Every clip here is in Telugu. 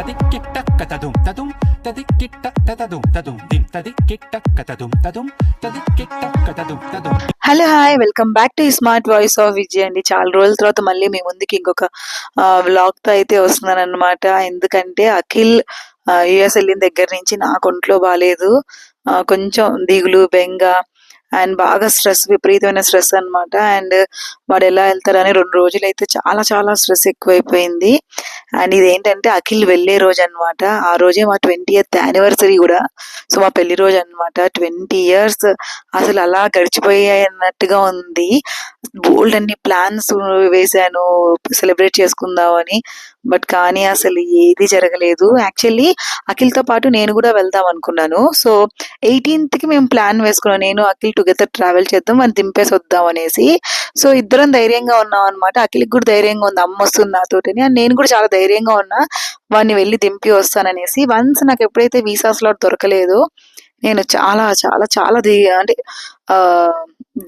తదిక్కిట్ట కతదుం తదుం తదిక్కిట్ట తతదుం తదుం దిం తదిక్కిట్ట కతదుం తదుం తదిక్కిట్ట కతదుం తదుం hello hi welcome back to smart voice of Vijay అండి చాలా రోజుల తర్వాత మళ్ళీ మీ ముందుకి ఇంకొక వ్లాగ్తో అయితే వస్తున్నాను అనమాట ఎందుకంటే అఖిల్ యుఎస్ వెళ్ళిన దగ్గర నుంచి నాకు ఒంట్లో బాగాలేదు కొంచెం దిగులు బెంగ అండ్ బాగా స్ట్రెస్ విపరీతమైన స్ట్రెస్ అన్నమాట. అండ్ వాడు ఎలా వెళ్తారని రెండు రోజులు అయితే చాలా చాలా స్ట్రెస్ ఎక్కువైపోయింది. అండ్ ఇదేంటంటే అఖిల్ వెళ్ళే రోజు అన్నమాట. ఆ రోజే మా ట్వంటీ ఎయిత్ యానివర్సరీ కూడా. సో మా పెళ్ళి రోజు అన్నమాట. ట్వంటీ ఇయర్స్ అసలు అలా గడిచిపోయాయి అన్నట్టుగా ఉంది. బోల్డ్ అన్ని ప్లాన్స్ వేశాను. సెలబ్రేట్ చేసుకుందామని. బట్ కానీ అసలు ఏది జరగలేదు. యాక్చువల్లీ అఖిల్తో పాటు నేను కూడా వెళ్దాం అనుకున్నాను. సో ఎయిటీన్త్కి మేము ప్లాన్ వేసుకున్నాం. నేను అఖిల్ టుగెదర్ ట్రావెల్ చేద్దాం అని దింపేసి వద్దాం అనేసి. సో ఇద్దరం ధైర్యంగా ఉన్నాం అనమాట అఖిల్కి కూడా ధైర్యంగా ఉంది. అమ్మ వస్తుంది నాతోటిని. అండ్ నేను కూడా చాలా ధైర్యంగా ఉన్నా. వాడిని వెళ్ళి దింపి వస్తాననేసి. వన్స్ నాకు ఎప్పుడైతే వీసా స్లాట్ దొరకలేదో నేను చాలా చాలా చాలా ది అంటే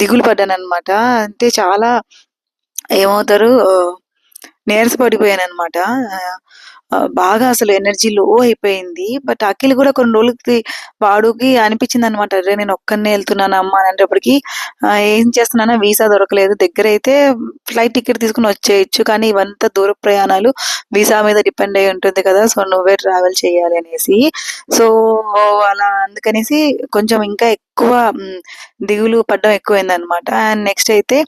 దిగులు పడ్డాను అనమాట అంటే చాలా ఏమవుతారు నీరస పడిపోయాను అనమాట బాగా అసలు ఎనర్జీ లో అయిపోయింది. బట్ అఖిల్ కూడా కొన్ని రోజులకి వాడుకి అనిపించింది అనమాట అరే నేను ఒక్కనే వెళ్తున్నాను అమ్మ అని అనేటప్పటికి ఏం చేస్తున్నానా వీసా దొరకలేదు. దగ్గర అయితే ఫ్లైట్ టికెట్ తీసుకుని వచ్చేయచ్చు. కానీ ఇవంతా దూర ప్రయాణాలు. వీసా మీద డిపెండ్ అయి ఉంటుంది కదా. సో నువ్వే ట్రావెల్ చేయాలి అనేసి. సో అలా అందుకనేసి కొంచెం ఇంకా ఎక్కువ దిగులు పడ్డం ఎక్కువైంది అనమాట అండ్ నెక్స్ట్ అయితే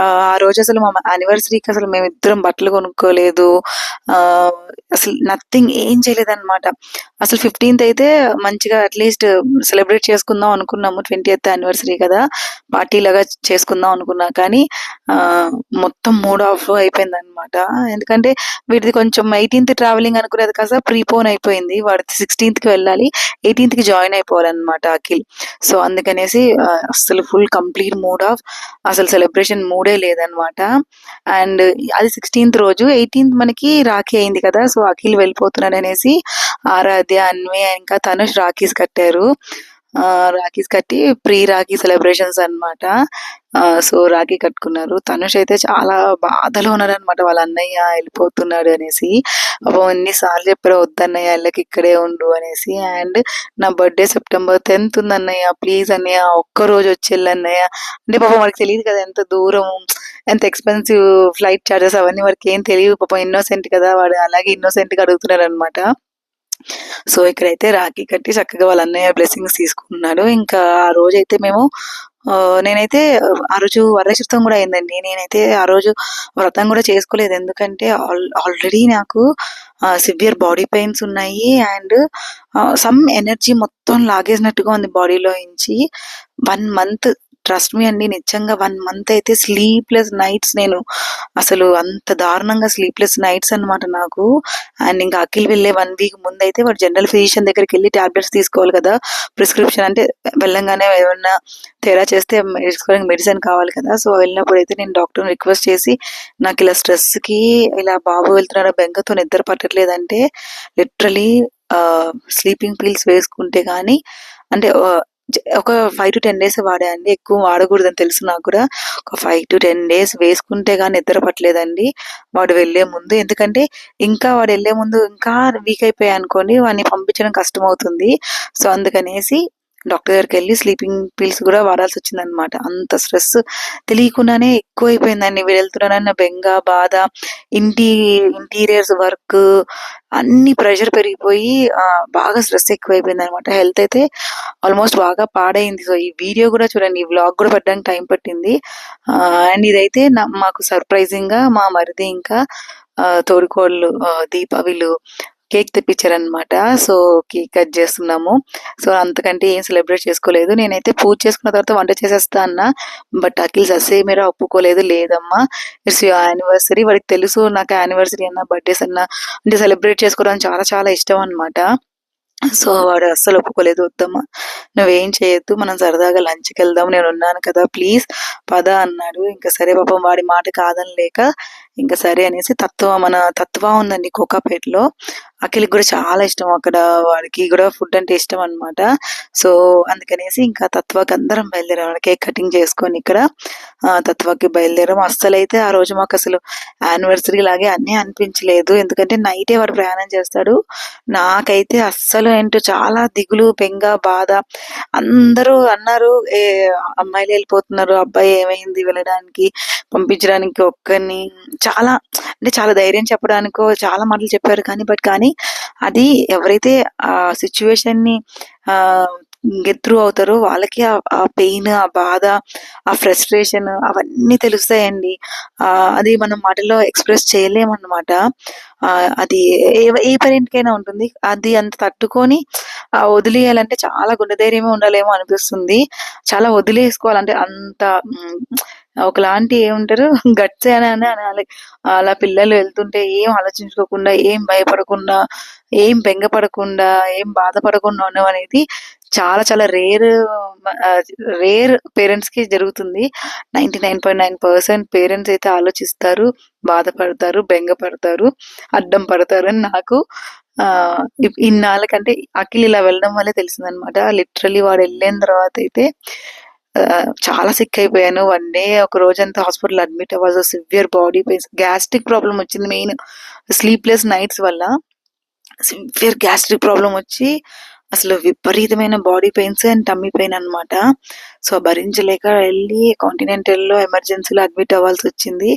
ఆ రోజు అసలు మా యానివర్సరీకి అసలు మేము ఇద్దరం బట్టలు కొనుక్కోలేదు. ఆ అసలు నథింగ్ ఏం చేయలేదు అనమాట అసలు ఫిఫ్టీన్త్ అయితే మంచిగా అట్లీస్ట్ సెలబ్రేట్ చేసుకుందాం అనుకున్నాము ట్వంటీ ఎయిత్ యానివర్సరీ కదా. పార్టీ లాగా చేసుకుందాం అనుకున్నా. కానీ ఆ మొత్తం మూడ్ ఆఫ్ అయిపోయింది అనమాట ఎందుకంటే వీటిది కొంచెం ఎయిటీన్త్ ట్రావెలింగ్ అనుకునేది కాస్త ప్రీపోన్ అయిపోయింది. వాడి సిక్స్టీన్త్కి వెళ్ళాలి ఎయిటీన్త్కి జాయిన్ అయిపోవాలన్నమాట అఖిల్. సో అందుకనేసి అసలు ఫుల్ కంప్లీట్ మూడ్ ఆఫ్ అసలు సెలబ్రేషన్ మూడ్ లేదనమాట. అండ్ అది సిక్స్టీన్త్ రోజు ఎయిటీన్త్ మనకి రాఖీ అయింది కదా సో అఖిల్ వెళ్ళిపోతున్నాను అనేసి ఆరాధ్య అన్వి ఇంకా తనుష్ రాఖీస్ కట్టారు. ఆ రాఖీస్ కట్టి ప్రీ రాఖీ సెలబ్రేషన్స్ అన్నమాట. సో రాఖీ కట్టుకున్నారు. తనుష్ అయితే చాలా బాధలో ఉన్నారనమాట వాళ్ళ అన్నయ్య వెళ్ళిపోతున్నాడు అనేసి. పాపం ఎన్నిసార్లు చెప్పారు వద్దన్నయ్య వెళ్ళకి ఇక్కడే ఉండు అనేసి. అండ్ నా బర్త్డే సెప్టెంబర్ టెన్త్ ఉంది అన్నయ్య ప్లీజ్ అన్నయ్య ఒక్క రోజు అన్నయ్య అంటే పాపం వాడికి తెలియదు కదా ఎంత దూరం ఎంత ఎక్స్పెన్సివ్ ఫ్లైట్ చార్జెస్ అవన్నీ వాడికి ఏం తెలియదు. పాపం ఇన్నోసెంట్ కదా వాడు. అలాగే ఇన్నోసెంట్గా గా అనమాట సో ఇక్కడైతే రాఖీ కట్టి చక్కగా వాళ్ళ అన్నయ్య బ్లెస్సింగ్స్ తీసుకున్నాడు. ఇంకా ఆ రోజు అయితే మేము నేనైతే ఆ రోజు వరశుద్ధం కూడా అయిందండి. నేనైతే ఆ రోజు వ్రతం కూడా చేసుకోలేదు. ఎందుకంటే ఆల్ ఆల్రెడీ నాకు సివియర్ బాడీ పెయిన్స్ ఉన్నాయి అండ్ సమ్ ఎనర్జీ మొత్తం లాగేసినట్టుగా ఉంది బాడీలో నుంచి. వన్ మంత్ ట్రస్ట్ మీ అండి నిజంగా వన్ మంత్ అయితే స్లీప్లెస్ నైట్స్ నేను అసలు అంత దారుణంగా స్లీప్లెస్ నైట్స్ అన్నమాట నాకు. అండ్ ఇంకా అఖిల్ వెళ్ళే వన్ వీక్ ముందు అయితే వాడు జనరల్ ఫిజిషియన్ దగ్గరికి వెళ్ళి టాబ్లెట్స్ తీసుకోవాలి కదా. ప్రిస్క్రిప్షన్ అంటే వెళ్ళంగానే ఏమన్నా తేడా చేస్తే తీసుకోవడానికి మెడిసిన్ కావాలి కదా. సో వెళ్ళినప్పుడు అయితే నేను డాక్టర్ రిక్వెస్ట్ చేసి నాకు ఇలా స్ట్రెస్కి ఇలా బాబు వెళ్తున్నాడు బెంగతో నిద్ర పట్టట్లేదంటే లిటరలీ స్లీపింగ్ పిల్స్ వేసుకుంటే కానీ అంటే ఒక ఫైవ్ టు టెన్ డేస్ వాడాయండి ఎక్కువ వాడకూడదని తెలుసు నాకు కూడా. ఒక ఫైవ్ టు టెన్ డేస్ వేసుకుంటే కానీ నిద్ర పట్టలేదండి. వాడు వెళ్ళే ముందు ఎందుకంటే ఇంకా వాడు వెళ్ళే ముందు ఇంకా వీక్ అయిపోయాయి అనుకోండి వాడిని పంపించడం కష్టం అవుతుంది సో అందుకనేసి డాక్టర్ దగ్గరికి వెళ్ళి స్లీపింగ్ పిల్స్ కూడా వాడాల్సి వచ్చింది అనమాట అంత స్ట్రెస్ తెలియకుండానే ఎక్కువ అయిపోయిందండి వెళ్తున్నానన్న బెంగ బాధ ఇంటి ఇంటీరియర్స్ వర్క్ అన్ని ప్రెషర్ పెరిగిపోయి బాగా స్ట్రెస్ ఎక్కువైపోయింది అనమాట హెల్త్ అయితే ఆల్మోస్ట్ బాగా పాడైంది. సో ఈ వీడియో కూడా చూడండి. ఈ వ్లాగ్ కూడా పెట్టడానికి టైం పట్టింది. అండ్ ఇదైతే నా- మాకు సర్ప్రైజింగ్గా మా మరిది ఇంకా తోడుకోళ్ళు తోడికోళ్ళు దీప వీళ్ళు కేక్ తెప్పించారనమాట సో కేక్ కట్ చేస్తున్నాము. సో అంతకంటే ఏం సెలబ్రేట్ చేసుకోలేదు. నేనైతే పూజ చేసుకున్న తర్వాత వంట చేసేస్తా అన్న. బట్ అఖిల్ ససే మీరు ఒప్పుకోలేదు. లేదమ్మా. ఇట్స్ యానివర్సరీ వాడికి తెలుసు నాకు యానివర్సరీ అన్న బర్త్డేస్ అన్న. అంటే సెలబ్రేట్ చేసుకోవడం చాలా చాలా ఇష్టం అన్నమాట. సో వాడు అస్సలు ఒప్పుకోలేదు. వద్దమ్మా. నువ్వేం చేయొద్దు. మనం సరదాగా లంచ్కి వెళ్దాం. నేను ఉన్నాను కదా. ప్లీజ్ పద అన్నాడు. ఇంకా సరే పాపం వాడి మాట కాదని లేక ఇంకా సరే అనేసి తత్వ మన తత్వ ఉందండి కోకాపేటలో. అఖిల్కి కూడా చాలా ఇష్టం అక్కడ వాడికి కూడా ఫుడ్ అంటే ఇష్టం అన్నమాట. సో అందుకనేసి ఇంకా తత్వకి అందరం బయలుదేరాం. కేక్ కటింగ్ చేసుకొని ఇక్కడ ఆ, తత్వకి బయలుదేరాం. అస్సలు అయితే ఆ రోజు మాకు అసలు యానివర్సరీ లాగే అన్నీ అనిపించలేదు. ఎందుకంటే నైటే వాడు ప్రయాణం చేస్తాడు. నాకైతే అస్సలు ఏంటో చాలా దిగులు బెంగ బాధ. అందరూ అన్నారు ఏ అమ్మాయిలు వెళ్ళిపోతున్నారు. అబ్బాయి ఏమైంది? వెళ్ళడానికి పంపించడానికి ఒక్కరిని చాలా అంటే చాలా ధైర్యం చెప్పడానికో చాలా మాటలు చెప్పారు కానీ బట్ కానీ అది ఎవరైతే ఆ సిచ్యువేషన్ని ఆ గెట్ త్రూ అవుతారో వాళ్ళకి ఆ- పెయిన్ ఆ బాధ ఆ ఫ్రస్ట్రేషన్ అవన్నీ తెలుస్తాయండి. ఆ అది మనం మాటలో ఎక్స్ప్రెస్ చేయలేమన్నమాట. అది ఏ ఏ parent ఉంటుంది. అది అంత తట్టుకొని ఆ వదిలేయాలంటే చాలా గుండె ధైర్యమే ఉండాలేమో అనిపిస్తుంది. చాలా వదిలేసుకోవాలంటే అంత ఒకలాంటి ఏముంటారు? గట్స్ అని అనాలి. అలా పిల్లలు వెళ్తుంటే ఏం ఆలోచించుకోకుండా ఏం భయపడకుండా ఏం బెంగపడకుండా ఏం బాధపడకుండా ఉండడం అనేది చాలా చాలా రేర్ రేర్ పేరెంట్స్కి జరుగుతుంది. Ninety nine point nine percent parents అయితే ఆలోచిస్తారు బాధపడతారు బెంగపడతారు అడ్డం పడతారు అని నాకు ఆ ఇప్- ఇన్నాళ్ళకంటే అఖిల్ ఇలా వెళ్ళడం వల్లే తెలిసిందనమాట లిటరలీ వాడు వెళ్ళిన తర్వాత అయితే చాలా సిక్ అయిపోయాను. వన్ డే ఒక రోజంతా హాస్పిటల్ అడ్మిట్ అవ్వాల్సి severe body pains gastric problem వచ్చింది మెయిన్ స్లీప్లెస్ నైట్స్ వల్ల సివియర్ గ్యాస్ట్రిక్ ప్రాబ్లం వచ్చి అసలు విపరీతమైన body pains and tummy pain అన్నమాట. సో భరించలేక వెళ్ళి కాంటినెంటల్లో ఎమర్జెన్సీలో అడ్మిట్ అవ్వాల్సి వచ్చింది.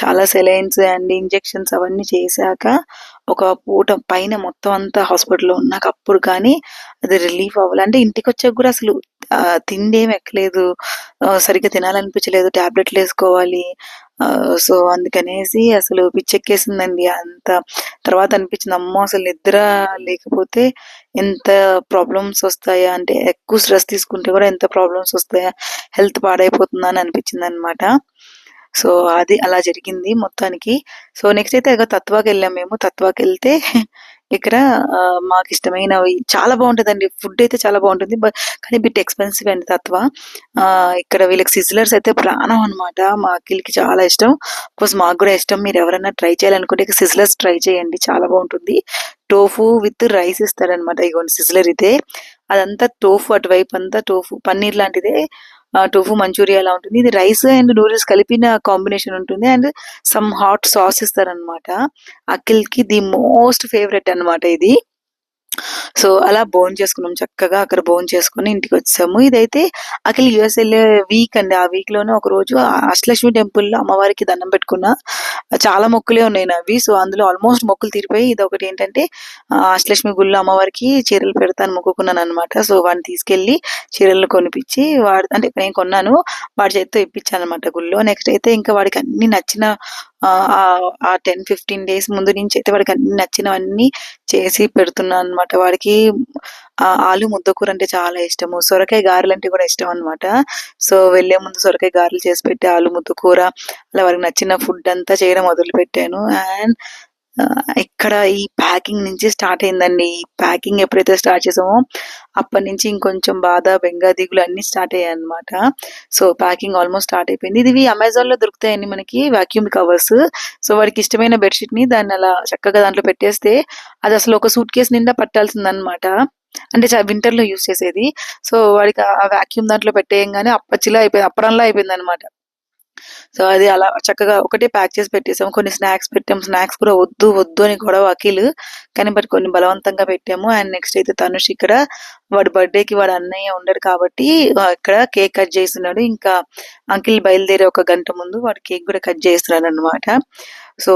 చాలా సెలైన్స్ అండ్ ఇంజెక్షన్స్ అవన్నీ చేశాక ఒక పూట పైన మొత్తం అంతా హాస్పిటల్లో ఉన్నాక అప్పుడు కానీ అది రిలీఫ్ అవ్వాలి. అంటే ఇంటికి వచ్చాక కూడా అసలు తిండి ఏం ఎక్కలేదు సరిగ్గా తినాలనిపించలేదు. ట్యాబ్లెట్లు వేసుకోవాలి. ఆ, సో అందుకనేసి అసలు పిచ్చెక్కేసిందండి అంత. తర్వాత అనిపించింది అమ్మో అసలు నిద్ర లేకపోతే ఎంత ప్రాబ్లమ్స్ వస్తాయా? అంటే ఎక్కువ స్ట్రెస్ తీసుకుంటే కూడా ఎంత ప్రాబ్లమ్స్ వస్తాయా? హెల్త్ పాడైపోతుందా అని అనిపించింది అనమాట సో అది అలా జరిగింది మొత్తానికి. సో నెక్స్ట్ అయితే ఇక తత్వాకి వెళ్ళాం మేము. తత్వాకి వెళ్తే ఇక్కడ మాకు ఇష్టమైనవి చాలా బాగుంటుందండి. ఫుడ్ అయితే చాలా బాగుంటుంది. బట్ కానీ బిట్ ఎక్స్పెన్సివ్ అండి తత్వ. ఆ, ఇక్కడ వీళ్ళకి సిజిలర్స్ అయితే ప్రాణం అన్నమాట. మా అఖిల్కి చాలా ఇష్టం. కోర్స్ మాకు కూడా ఇష్టం. మీరు ఎవరైనా ట్రై చేయాలనుకుంటే ఇక సిజిలర్స్ ట్రై చేయండి. చాలా బాగుంటుంది. టోఫు విత్ రైస్ ఇస్తారనమాట ఇగోండి సిజిలర్ ఇదే. అదంతా టోఫు అటువైపు అంతా టోఫు పన్నీర్ లాంటిదే. టోఫు మంచూరియా లా ఉంటుంది. ఇది రైస్ అండ్ నూడిల్స్ కలిపిన కాంబినేషన్ ఉంటుంది. అండ్ సమ్ హాట్ సాస్ ఇస్తారనమాట అఖిల్కి ది మోస్ట్ ఫేవరెట్ అన్నమాట ఇది. సో అలా బోన్ చేసుకున్నాం చక్కగా అక్కడ బోన్ చేసుకుని ఇంటికి వచ్చాము. ఇదైతే అఖిల్ యుఎస్ వెళ్ళే వీక్ అండి. ఆ వీక్లోనే ఒక రోజు అష్టలక్ష్మి టెంపుల్లో అమ్మవారికి దండం పెట్టుకున్నా చాలా మొక్కులే ఉన్నాయి అవి సో అందులో ఆల్మోస్ట్ మొక్కులు తీరిపోయి ఇది ఒకటి ఏంటంటే అష్టలక్ష్మి గుళ్ళో అమ్మవారికి చీరలు పెడతాను మొక్కుకున్నాను అనమాట సో వాడిని తీసుకెళ్ళి చీరలు కొనిపించి వాడు అంటే నేను కొన్నాను వాడి చేతితో ఇప్పించాను అనమాట గుళ్ళో. నెక్స్ట్ అయితే ఇంకా వాడికి అన్ని నచ్చిన ఆ, ఆ- టెన్ ఫిఫ్టీన్ డేస్ ముందు నుంచి అయితే వాడికి అన్ని నచ్చినవన్నీ చేసి పెడుతున్నాను అనమాట వాడికి ఆ, ఆలు ముద్దకూర అంటే చాలా ఇష్టము. సొరకాయ గారెలు అంటే కూడా ఇష్టం అన్నమాట. సో వెళ్ళే ముందు సొరకాయ గారెలు చేసి పెట్టి ఆలు ముద్దకూర అలా వారికి నచ్చిన ఫుడ్ అంతా చేయడం మొదలు పెట్టాను అండ్ ఇక్కడ ఈ ప్యాకింగ్ నుంచి స్టార్ట్ అయిందండి. ఈ ప్యాకింగ్ ఎప్పుడైతే స్టార్ట్ చేసామో అప్పటి నుంచి ఇంకొంచెం బాధ బెంగ దిగులు అన్ని స్టార్ట్ అయ్యాయి అనమాట సో ప్యాకింగ్ ఆల్మోస్ట్ స్టార్ట్ అయిపోయింది. ఇది అమెజాన్లో దొరుకుతాయండి మనకి వాక్యూమ్ కవర్స్ సో వాడికి ఇష్టమైన బెడ్షీట్ని దాన్ని అలా చక్కగా దాంట్లో పెట్టేస్తే అది అసలు ఒక సూట్ కేసు నిండా పట్టాల్సిందనమాట అంటే వింటర్లో యూస్ చేసేది. సో వాడికి ఆ వాక్యూమ్ దాంట్లో పెట్టేయంగానే అప్పచ్చిలా అయిపోయింది. అప్పరంలా అయిపోయింది అనమాట సో అది అలా చక్కగా ఒకటే ప్యాక్ చేసి పెట్టేసాము. కొన్ని స్నాక్స్ పెట్టాము. స్నాక్స్ కూడా వద్దు వద్దు అని గొడవ అఖిల్. కానీ బట్ కొన్ని బలవంతంగా పెట్టాము. అండ్ నెక్స్ట్ అయితే తనుష్ ఇక్కడ వాడి బర్త్డేకి కి వాడు అన్నయ్య ఉండడు కాబట్టి ఇక్కడ కేక్ కట్ చేస్తున్నాడు. ఇంకా అంకిల్ బయలుదేరే ఒక గంట ముందు వాడు కేక్ కూడా కట్ చేస్తున్నాడు అనమాట సో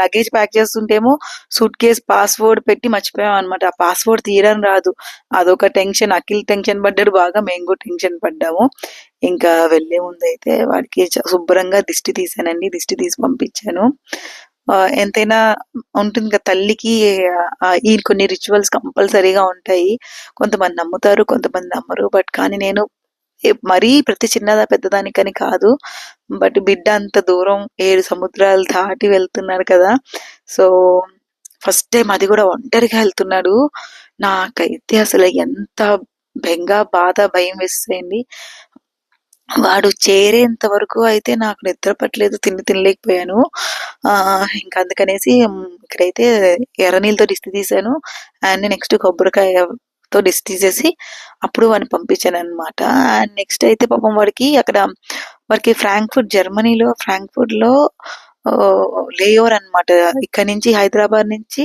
లగేజ్ ప్యాక్ చేస్తుంటేమో సూట్ కేస్ పాస్వర్డ్ పెట్టి మర్చిపోయాం అనమాట ఆ పాస్వర్డ్ తీయడం రాదు. అదొక టెన్షన్. అఖిల్ టెన్షన్ పడ్డాడు బాగా. మేము కూడా టెన్షన్ పడ్డాము. ఇంకా వెళ్ళే ముందు అయితే వాడికి శుభ్రంగా దిష్టి తీసానండి. దిష్టి తీసి పంపించాను. ఆ, ఎంతైనా ఉంటుంది కదా తల్లికి ఈ కొన్ని రిచువల్స్ కంపల్సరీగా ఉంటాయి. కొంతమంది నమ్ముతారు కొంతమంది నమ్మరు. బట్ కానీ నేను మరీ ప్రతి చిన్నదా పెద్దదానికని కాదు. బట్ బిడ్డ అంత దూరం ఏడు సముద్రాలు దాటి వెళ్తున్నాడు కదా. సో ఫస్ట్ టైం అది కూడా ఒంటరిగా వెళ్తున్నాడు. నాకైతే అసలు ఎంత బెంగ బాధ భయం వేస్తాయండి వాడు చేరేంత వరకు అయితే నాకు నిద్ర పట్టలేదు తిండి తినలేకపోయాను. ఆ, ఇంకా అందుకనేసి ఇక్కడైతే ఎర్ర డిస్ట్ దిష్టి తీసాను అండ్ నెక్స్ట్ కొబ్బరికాయ తో డిస్ తీసేసి అప్పుడు వాడిని పంపించాను అనమాట అండ్ నెక్స్ట్ అయితే పాపం వాడికి అక్కడ వాడికి ఫ్రాంక్ఫర్ట్ జర్మనీలో ఫ్రాంక్ఫర్ట్లో లేఓవర్ అన్నమాట. ఇక్కడ నుంచి హైదరాబాద్ నుంచి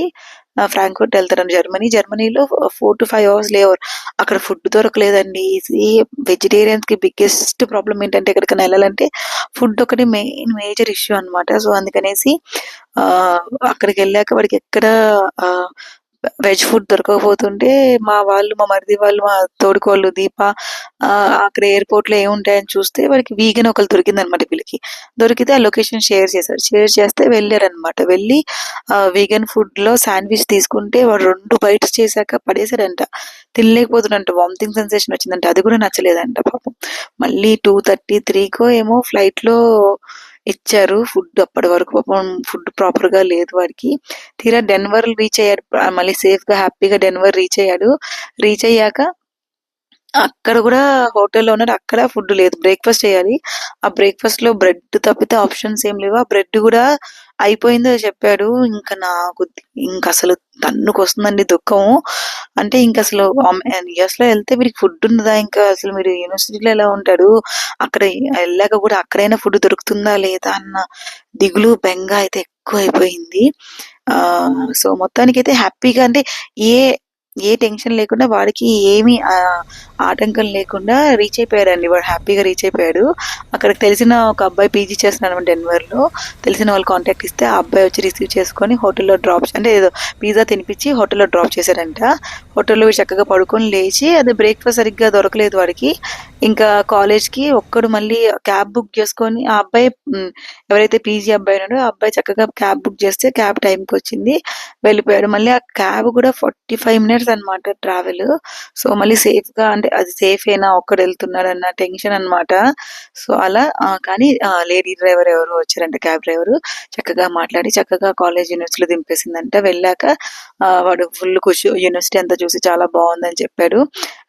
ఫ్రాంక్ఫర్ట్ వెళ్తారు జర్మనీ జర్మనీలో four to five hours layover అక్కడ ఫుడ్ దొరకలేదండి. వెజిటేరియన్స్కి బిగ్గెస్ట్ ప్రాబ్లం ఏంటంటే ఎక్కడికైనా వెళ్ళాలంటే ఫుడ్ ఒకటి మెయిన్ మేజర్ ఇష్యూ అన్నమాట. సో అందుకనేసి ఆ అక్కడికి వెళ్ళాక వాడికి ఎక్కడ వెజ్ ఫుడ్ దొరకకపోతుంటే మా వాళ్ళు మా మరిది వాళ్ళు మా తోడుకోళ్ళు దీప అక్కడ ఎయిర్పోర్ట్లో ఏముంటాయని చూస్తే వాళ్ళకి వీగన్ ఒకరు దొరికింది అనమాట వీళ్ళకి. దొరికితే ఆ లొకేషన్ షేర్ చేశారు. షేర్ చేస్తే వెళ్ళారనమాట. వెళ్ళి వీగన్ ఫుడ్లో శాండ్విచ్ తీసుకుంటే వాడు రెండు బైట్స్ చేశాక పడేశారంట తినలేకపోతున్నాడంట. వామిటింగ్ సెన్సేషన్ వచ్చిందంట. అది కూడా నచ్చలేదంట పాపం. మళ్ళీ టూ థర్టీ త్రీకో ఏమో ఫ్లైట్లో ఇచ్చారు. ఫుడ్ అప్పటి వరకు పాపం ఫుడ్ ప్రాపర్గా లేదు వాడికి. తీరా డెన్వర్ రీచ్ అయ్యాడు. మళ్ళీ సేఫ్గా హ్యాపీగా డెన్వర్ రీచ్ అయ్యాడు. రీచ్ అయ్యాక అక్కడ కూడా హోటల్లో ఉన్నాడు. అక్కడ ఫుడ్ లేదు. బ్రేక్ఫాస్ట్ చేయాలి. ఆ బ్రేక్ఫాస్ట్లో బ్రెడ్ తప్పితే ఆప్షన్స్ ఏం లేవు. ఆ బ్రెడ్ కూడా అయిపోయిందో చెప్పాడు. ఇంకా నాకు ఇంకా అసలు తన్నుకు వస్తుందండి దుఃఖం అంటే ఇంకా అసలు లో వెళ్తే వీరికి ఫుడ్ ఉన్నదా? ఇంకా అసలు మీరు యూనివర్సిటీలో ఎలా ఉంటాడు? అక్కడ వెళ్ళాక కూడా అక్కడైనా ఫుడ్ దొరుకుతుందా లేదా అన్న దిగులు బెంగ అయితే ఎక్కువ అయిపోయింది ఆ సో మొత్తానికి అయితే హ్యాపీగా అంటే ఏ ఏ టెన్షన్ లేకుండా వాడికి ఏమీ ఆ, ఆటంకం లేకుండా రీచ్ అయిపోయాడండి. వాడు హ్యాపీగా రీచ్ అయిపోయాడు. అక్కడికి తెలిసిన ఒక అబ్బాయి పీజీ చేస్తున్నాడు అనమాట లో తెలిసిన వాళ్ళు కాంటాక్ట్ ఇస్తే ఆ అబ్బాయి వచ్చి రిసీవ్ చేసుకొని హోటల్లో డ్రాప్ అంటే ఏదో పిజ్జా తినిపించి హోటల్లో డ్రాప్ చేశాడంట. హోటల్లో చక్కగా పడుకొని లేచి అది బ్రేక్ఫాస్ట్ సరిగ్గా దొరకలేదు వాడికి. ఇంకా కాలేజ్కి ఒక్కడు మళ్ళీ క్యాబ్ బుక్ చేసుకొని ఆ అబ్బాయి ఎవరైతే పీజీ అబ్బాయి ఉన్నాడో ఆ అబ్బాయి చక్కగా క్యాబ్ బుక్ చేస్తే క్యాబ్ టైంకి వచ్చింది. వెళ్ళిపోయాడు. మళ్ళీ ఆ క్యాబ్ కూడా ఫార్టీ ఫైవ్ మినిట్స్ అనమాట ట్రావెల్ సో మళ్ళీ సేఫ్గా అంటే అది సేఫ్ అయినా ఒక్కడు వెళ్తున్నాడు అన్న టెన్షన్ అన్నమాట. సో అలా కానీ లేడీ డ్రైవర్ ఎవరు వచ్చారంట క్యాబ్ డ్రైవర్. చక్కగా మాట్లాడి చక్కగా కాలేజ్ యూనివర్సిటీలో దింపేసిందంట. వెళ్ళాక ఆ, వాడు ఫుల్ ఖుషి యూనివర్సిటీ అంతా చూసి చాలా బాగుందని చెప్పాడు.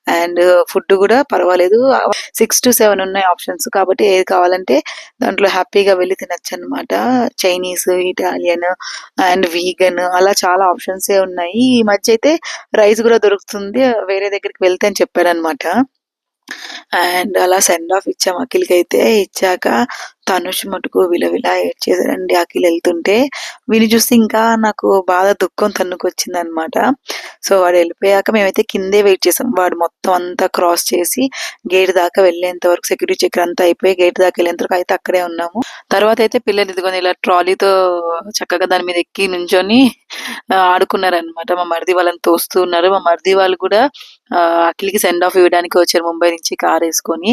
అండ్ ఫుడ్ కూడా పర్వాలేదు. సిక్స్ టు సెవెన్ ఉన్నాయి ఆప్షన్స్. కాబట్టి ఏది కావాలంటే దాంట్లో హ్యాపీగా వెళ్ళి తినచ్చు అనమాట చైనీస్ ఇటాలియన్ అండ్ వీగన్ అలా చాలా ఆప్షన్స్ ఏ ఉన్నాయి. ఈ మధ్య అయితే రైస్ కూడా దొరుకుతుంది. వేరే దగ్గరికి వెళ్తే అని చెప్పారనమాట అండ్ అలా సెండ్ ఆఫ్ ఇచ్చాం అఖిల్కి అయితే ఇచ్చాక తనుష్ మటుకు విలవిలా ఏడ్చేసాడండి అఖిల్ వెళ్తుంటే. విని చూస్తే ఇంకా నాకు బాధ దుఃఖం తన్నుకొచ్చింది అనమాట సో వాడు వెళ్ళిపోయాక మేమైతే కిందే వెయిట్ చేసాం. వాడు మొత్తం అంతా క్రాస్ చేసి గేట్ దాకా వెళ్ళేంత వరకు సెక్యూరిటీ చెక్ అంతా అయిపోయి గేట్ దాకా వెళ్ళేంత వరకు అయితే అక్కడే ఉన్నాము. తర్వాత అయితే పిల్లలు ఇదిగోని ఇలా ట్రాలీతో చక్కగా దాని మీద ఎక్కి నుంచొని ఆడుకున్నారనమాట. మా మరిది వాళ్ళని తోస్తూ ఉన్నారు. మా మరిది వాళ్ళు కూడా అఖిల్కి సెండ్ ఆఫ్ ఇవ్వడానికి వచ్చారు ముంబై నుంచి కార్ వేసుకొని.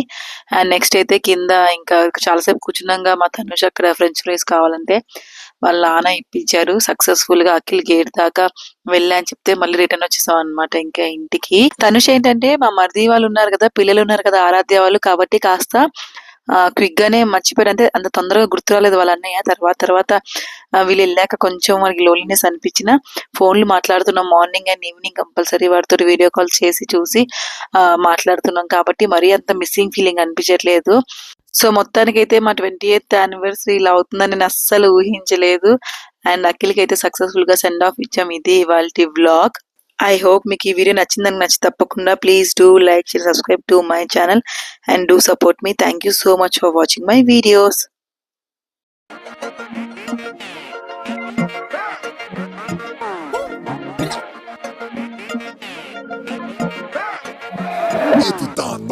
అండ్ నెక్స్ట్ అయితే కింద ఇంకా చాలాసేపు కూర్చున్నాగా మా తనుష్ అక్కడ ఫ్రెంచ్ ఫ్రైస్ కావాలంటే వాళ్ళ నాన్న ఇప్పించారు. సక్సెస్ఫుల్గా అఖిల్ గేట్ దాకా వెళ్ళా అని చెప్తే మళ్ళీ రిటర్న్ వచ్చేసాం అనమాట ఇంకా ఇంటికి. తనుష్ ఏంటంటే మా మరిది వాళ్ళు ఉన్నారు కదా పిల్లలు ఉన్నారు కదా ఆరాధ్య వాళ్ళు కాబట్టి కాస్త క్విక్ గానే మర్చిపోయారు. అంటే అంత తొందరగా గుర్తు రాలేదు వాళ్ళ అన్నయ్య. తర్వాత తర్వాత వీళ్ళు వెళ్ళాక కొంచెం మనకి లోన్లీనెస్ అనిపించిన ఫోన్లు మాట్లాడుతున్నాం. మార్నింగ్ అండ్ ఈవినింగ్ కంపల్సరీ వాడితో వీడియో కాల్ చేసి చూసి మాట్లాడుతున్నాం. కాబట్టి మరీ అంత మిస్సింగ్ ఫీలింగ్ అనిపించట్లేదు. సో మొత్తానికి అయితే మా ట్వంటీ ఎయిత్ యానివర్సరీ ఇలా అవుతుందని నేను అస్సలు ఊహించలేదు. అండ్ అఖిల్కి అయితే సక్సెస్ఫుల్గా సెండ్ ఆఫ్ ఇచ్చాం ఇది ఇవాళ వ్లాగ్. ఐ హోప్ మీకు ఈ వీడియో నచ్చిందని నచ్చి తప్పకుండా please do like share subscribe to my channel. And do support me. Thank you so much for watching my videos.